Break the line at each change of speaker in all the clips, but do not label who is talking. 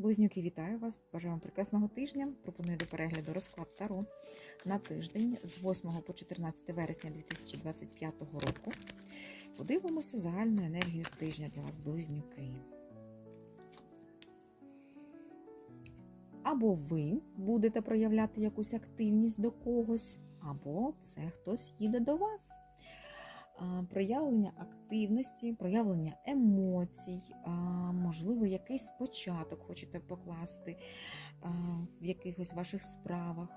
Близнюки, вітаю вас! Бажаю вам прекрасного тижня. Пропоную до перегляду розклад Таро на тиждень з 8 по 14 вересня 2025 року. Подивимося загальну енергію тижня для вас, близнюки. Або ви будете проявляти якусь активність до когось, або це хтось їде до вас. Проявлення активності, проявлення емоцій, можливо, якийсь початок хочете покласти в якихось ваших справах,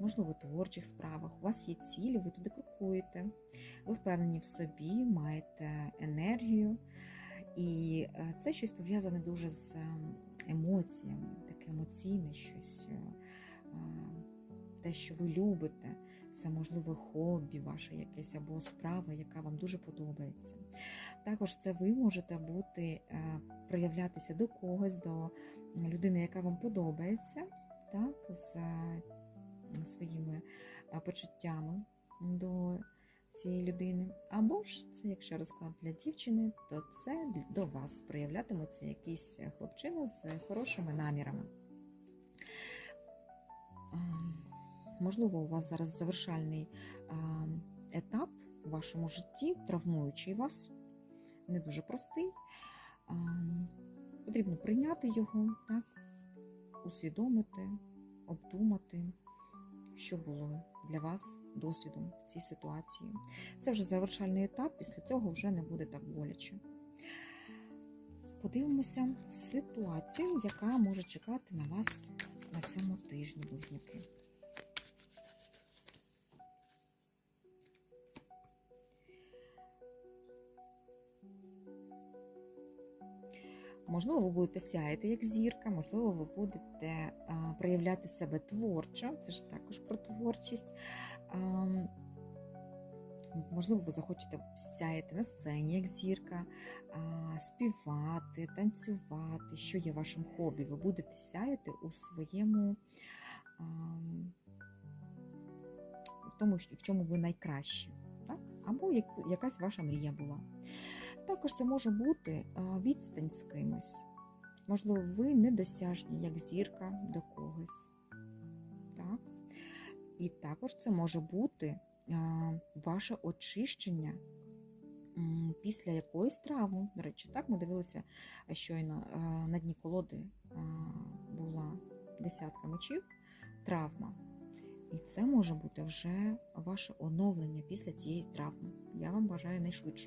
можливо, творчих справах. У вас є цілі, ви туди крокуєте, ви впевнені в собі, маєте енергію. І е, це щось пов'язане дуже з е, емоціями, таке емоційне щось, е, те, що ви любите, це можливо хобі ваше якесь або справа, яка вам дуже подобається. Також це ви можете бути, е, проявлятися до когось, до людини, яка вам подобається, так, з е, своїми е, почуттями до цієї людини. Або ж це, якщо розклад для дівчини, то це до вас проявлятиметься якийсь хлопчина з хорошими намірами. Можливо, у вас зараз завершальний етап у вашому житті, травмуючий вас, не дуже простий. Потрібно прийняти його, так, усвідомити, обдумати, що було для вас досвідом в цій ситуації. Це вже завершальний етап, після цього вже не буде так боляче. Подивимося ситуацію, яка може чекати на вас на цьому тижні, близнюки. Можливо, ви будете сяяти як зірка, можливо, ви будете проявляти себе творчо, це ж також про творчість. Можливо, ви захочете сяяти на сцені як зірка, співати, танцювати, що є вашим хобі. Ви будете сяяти у своєму, в тому, в чому ви найкращі. Або якась ваша мрія була. Також це може бути відстань з кимось. Можливо, ви недосяжні, як зірка до когось. Так? І також це може бути ваше очищення після якоїсь травми. До речі, так ми дивилися щойно на дні колоди була десятка мечів, травма. І це може бути вже ваше оновлення після цієї травми. Я вам бажаю найшвидше.